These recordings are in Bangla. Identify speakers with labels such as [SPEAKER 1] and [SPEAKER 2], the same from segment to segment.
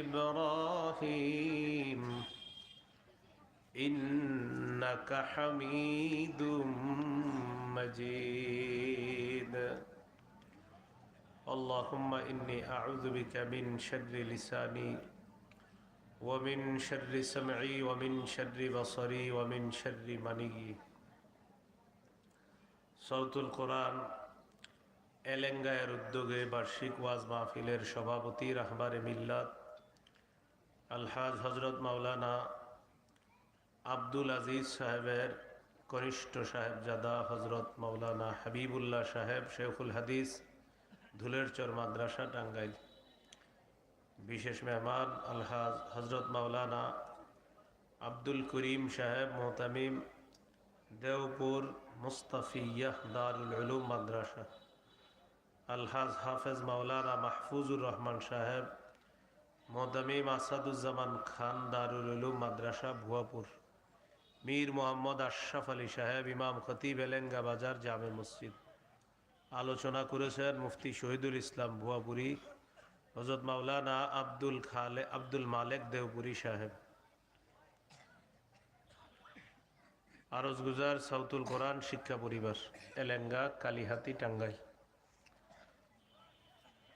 [SPEAKER 1] إبراهيم إنك حميد مجيد اللهم إني أعوذ بك من شر لساني ومن شر سمعي ومن شر بصري ومن شر مني সৌতুল কোরআন এলেঙ্গায়ের উদ্যোগে বার্ষিক ওয়াজ মাহফিলের সভাপতি রাহবারে মিল্লাত আলহাজ হজরত মাওলানা আব্দুল আজিজ সাহেবের কনিষ্ঠ সাহেবজাদা হজরত মাওলানা হাবিবুল্লাহ সাহেব শেখুল হাদিস ধুলেরচর মাদ্রাসা টাঙ্গাইল। বিশেষ মেহমান আলহাজ হজরত মাওলানা আব্দুল করিম সাহেব মোহতামিম দেওপুর মুস্তাফিয়াহ দারুল উলুম মাদ্রাসা। আলহাজ হাফেজ মাওলানা মাহফুজুর রহমান সাহেব মোদামিম আসাদুজ্জামান খান দারুল উলুম মাদ্রাসা, ভুয়াপুর। মীর মোহাম্মদ আশরাফ আলী সাহেব, ইমাম খতিব এলেঙ্গা বাজার, জামে মসজিদ। আলোচনা করেছেন মুফতি শহীদুল ইসলাম ভুয়াপুরি হজরত মাওলানা আব্দুল খালে আব্দুল মালেক দেওপুরি সাহেব। আরজ গুজার সাউতুল কোরআন শিক্ষা পরিবার, এলেঙ্গা, কালিহাতি, টাঙ্গাইল।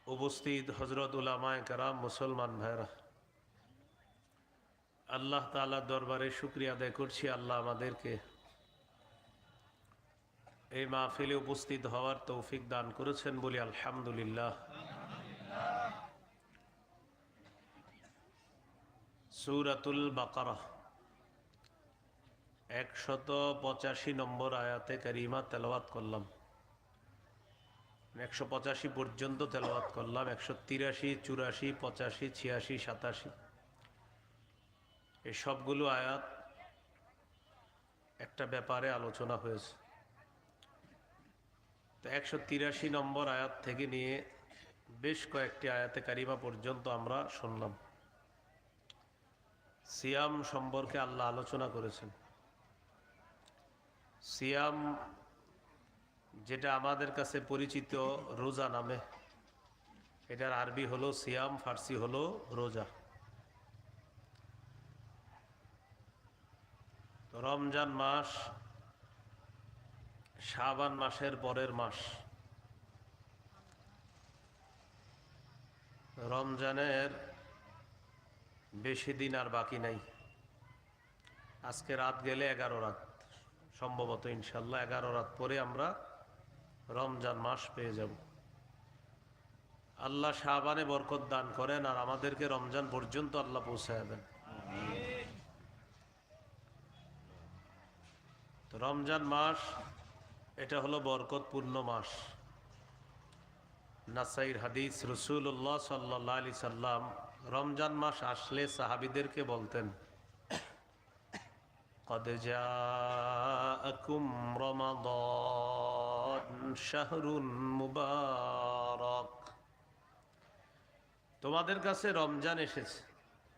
[SPEAKER 1] উপস্থিত হজরত উলামায় কারাম, মুসলমান ভাইরা আল্লাহ তালা দরবারে শুক্রিয়া আদায় করছি, আল্লাহ আমাদেরকে এই মাহফিলে উপস্থিত হওয়ার তৌফিক দান করেছেন বলি আলহামদুলিল্লাহ। সুরাতুল বাকারা, একশত পঁচাশি নম্বর আয়াতে কারিমা তেলাওয়াত করলাম। একশো পঁচাশি পর্যন্ত তেলাওয়াত করলাম, একশো তিরাশি, চুরাশি, পঁচাশি, ছিয়াশি, সাতাশি। এই সবগুলো আয়াত একটা ব্যাপারে আলোচনা হয়েছে। তো একশো তিরাশি নম্বর আয়াত থেকে নিয়ে বেশ কয়েকটি আয়াতে কারিমা পর্যন্ত আমরা শুনলাম। সিয়াম সম্পর্কে আল্লাহ আলোচনা করেছেন। সিয়াম যেটা আমাদের কাছে পরিচিত রোজা নামে। এটার আরবি হলো সিয়াম, ফার্সি হলো রোজা। তো রমজান মাস শাবান মাসের পরের মাস। রমজানের বেশি দিন আর বাকি নাই। আজকে রাত গেলে এগারো রাত, সম্ভবত ইনশাল্লাহ এগারো রাত পরে আমরা রমজান মাস পেয়ে যাব আল্লাহ শাহবানে বরকত দান করেন আর আমাদেরকে রমজান পর্যন্ত আল্লাহ পৌঁছায় দেন তো রমজান মাস এটা হলো বরকতপূর্ণ মাস নাসাইর হাদিস রসুল্লাহ সাল্লাহ আলি সাল্লাম রমজান মাস আসলে সাহাবিদেরকে বলতেন قد جاءكم رمضان শাহরুল মুবারক। তোমাদের কাছে রমজান এসেছে,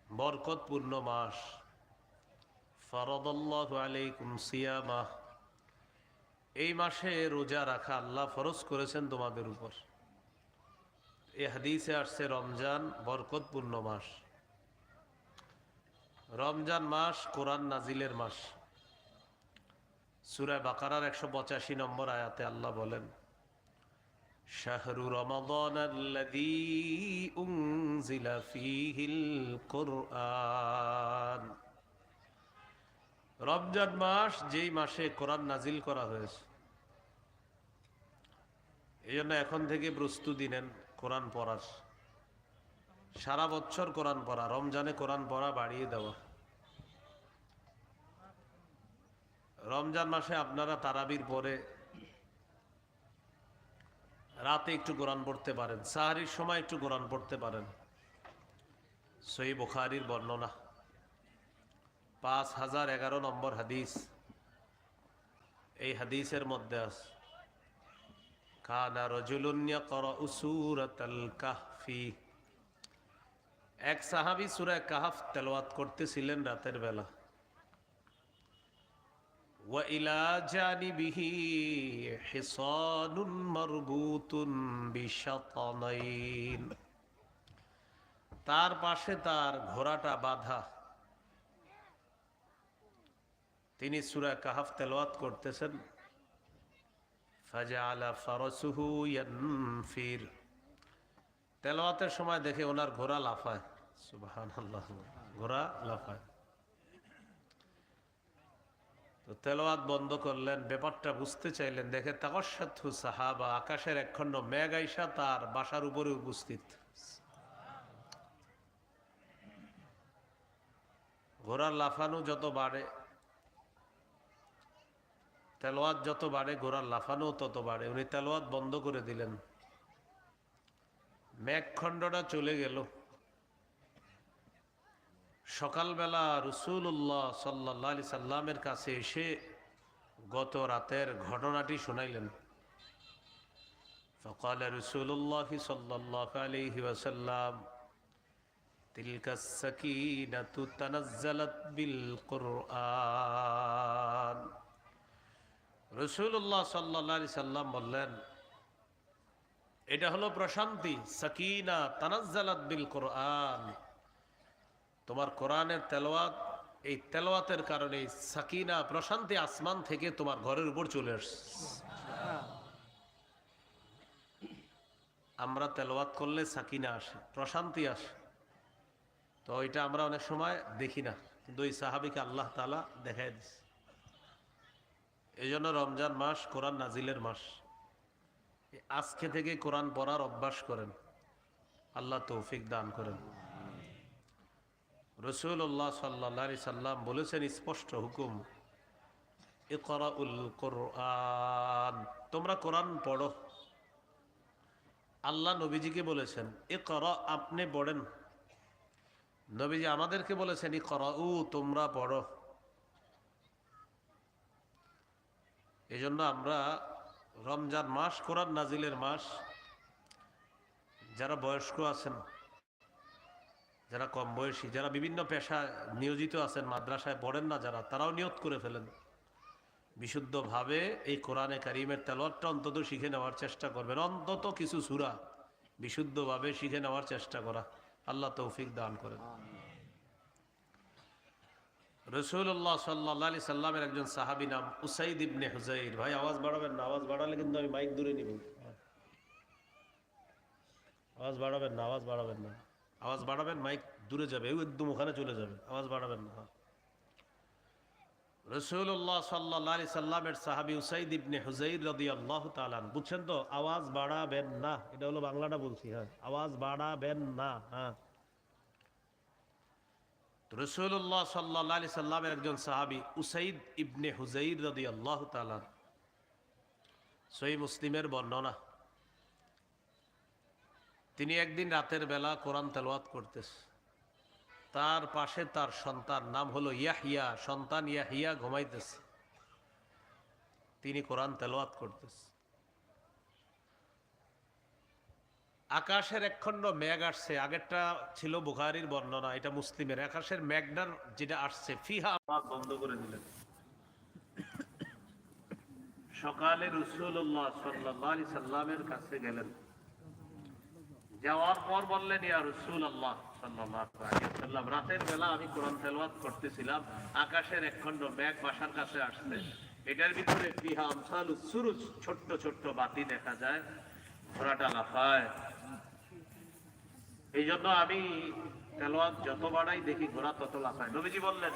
[SPEAKER 1] বরকতপূর্ণ মাস। ফরদল্লাহ আলাইকুম সিয়ামা। এই মাসে রোজা রাখা আল্লাহ ফরজ করেছেন তোমাদের উপর। এ হাদিসে আসছে রমজান বরকতপূর্ণ মাস। রমজান মাস কোরআন নাজিলের মাস। সুরায় বাকারার একশো পঁচাশি নম্বর আয়াতে আল্লাহ বলেন, শাহরু রমাদান কুরআন। রমজান মাস যেই মাসে কোরআন নাজিল করা হয়েছে এই জন্য এখন থেকে প্রস্তুতি নেন কোরআন পড়ার। সারা বছর কোরআন পড়া, রমজানে কোরআন পড়া বাড়িয়ে দেওয়া। রমজান মাসে আপনারা তারাবির পরে রাতে একটু কোরআন পড়তে পারেন, সাহারির সময় একটু কোরআন পড়তে পারেন। সই বুখারির বর্ণনা। পাঁচ হাজার এগারো নম্বর হাদিস। এই হাদিসের মধ্যে আছে কানা রজুলুন্যা কর উসুরাতাল কাহফি। এক সাহাবি সূরা কাহফ তেলাওয়াত করতেছিলেন রাতের বেলা। وإلى جانبه حصان مربوط بشطنين তার পাশে তার ঘোড়াটা বাঁধা তিনি সূরা কাহাফ তেলাওয়াত করতেছেন ফাজাআলা ফারাসুহু ইয়ানফির তেলাওয়াতের সময় দেখে ওনার ঘোড়া লাফায় সুবহানাল্লাহ ঘোড়া লাফায় তো তেলাওয়াত বন্ধ করলেন, ব্যাপারটা বুঝতে চাইলেন। দেখে তাকসাথু সাহাবা, আকাশের একখণ্ড মেঘ আইসা তার বাসার উপরে উপস্থিত। ঘোড়ার লাফানো যত বাড়ে তেলোয়াত যত বাড়ে, ঘোড়ার লাফানো তত বাড়ে। উনি তেলোয়াত বন্ধ করে দিলেন। মেঘখণ্ডটা চলে গেল। সকালবেলা রসুল্লাহ সাল্লাহ আলি সাল্লামের কাছে এসে গত রাতের ঘটনাটি শুনাইলেন فقال رسول الله صلى الله عليه وسلم تلك السكينة تنزلت بالقرآن রসুল্লাহ সাল্লাহ আলি সাল্লাম বললেন এটা হলো প্রশান্তি সাকিনা তানাজ্জালাত বিল কোরআন তোমার কোরআনের তেলোয়াত এই তেলোয়াতের কারণে সাকিনা প্রশান্তি আসমান থেকে তোমার ঘরের উপর চলে আসছে। আমরা তেলোয়াত করলে সাকিনা আসে, প্রশান্তি আসে। তো এটা আমরা অনেক সময় দেখি না, কিন্তু ওই সাহাবিকে আল্লাহ তালা দেখাই দিচ্ছে এই জন্য রমজান মাস কোরআন নাজিলের মাস। আজকে থেকে কোরআন পড়ার অভ্যাস করেন। আল্লাহ তৌফিক দান করেন। রসুল্লাহ সাল্লা সাল্লাম বলেছেন, স্পষ্ট হুকুম কোরআন। তোমরা কোরআন পড়ো। আল্লাহ নবীজিকে বলেছেন এ কর আপনি পড়েন। নবীজি আমাদেরকে বলেছেন ই কর উ তোমরা পড়ো। এই জন্য আমরা রমজান মাস, কোরআন নাজিলের মাস, যারা বয়স্ক আছেন যারা কম বয়সী, যারা বিভিন্ন পেশায় নিয়োজিত আছেন, মাদ্রাসায় পড়েন না যারা, তারাও নিয়ত করে ফেলেন। বিশুদ্ধভাবে এই কোরআনে কারিমের তেলতটা অন্তত শিখে নেওয়ার চেষ্টা করবেন। অন্তত কিছু সুরা বিশুদ্ধভাবে শিখে নেওয়ার চেষ্টা করা। আল্লাহ তৌফিক দান করেন। রসুল্লাহ সাল্লাহ সাল্লামের একজন সাহাবি নাম উসাইদ ইবনে হুজাইর ভাই, আওয়াজ বাড়াবেন না, আওয়াজ বাড়ালে কিন্তু আমি মাইক দূরে নিব। আওয়াজ বাড়াবেন না, আওয়াজ বাড়াবেন না। আওয়াজ বাড়াবেন, মাইক দূরে যাবে একদম ওখানে চলে যাবে, আওয়াজ বাড়াবেন না। রসুল্লাহ সাল্লাহ আলি সাল্লামের সাহাবি উসাইদ ইবনে হুজাইর রদি আল্লাহ তালান বুঝছেন তো? আওয়াজ বাড়াবেন না, এটা হলো বাংলাটা বলছি হ্যাঁ আওয়াজ বাড়াবেন না হ্যাঁ। রসুল্লাহ সাল্লাহ আলি সাল্লামের একজন সাহাবি উসাইদ ইবনে হুজাইর রদি আল্লাহ তালান সই মুসলিমের বর্ণনা। তিনি একদিন রাতের বেলা কোরআন তেলাওয়াত করতেছে। তার পাশে তার সন্তান, নাম হলো ইয়াহিয়া সন্তান ইয়াহিয়া ঘুমাইতেছে। তিনি কোরআন তেলাওয়াত করতেছে। আকাশের একখণ্ড মেঘ আসছে, আগেরটা ছিল বুখারির বর্ণনা, এটা মুসলিমের। আকাশের মেঘটার যেটা আসছে, ফিহা বন্ধ করে দিলেন। সকালে রসুল্লাহ সাল্লাহ সাল্লামের কাছে গেলেন। যাওয়ার পর বললেন, ইয়া রসুল রাতের বেলা আমি কোরআন তেলওয়াত করতেছিলাম, আকাশের একখণ্ড মেঘ বাসার কাছে আসছে। এটার ভিতরে ছোট্ট ছোট্ট বাতি দেখা যায়। ঘোড়াটা লাফায়। এই জন্য আমি তেলোয়াত যত বাড়াই দেখি ঘোড়া তত লাফায়। নবীজি বললেন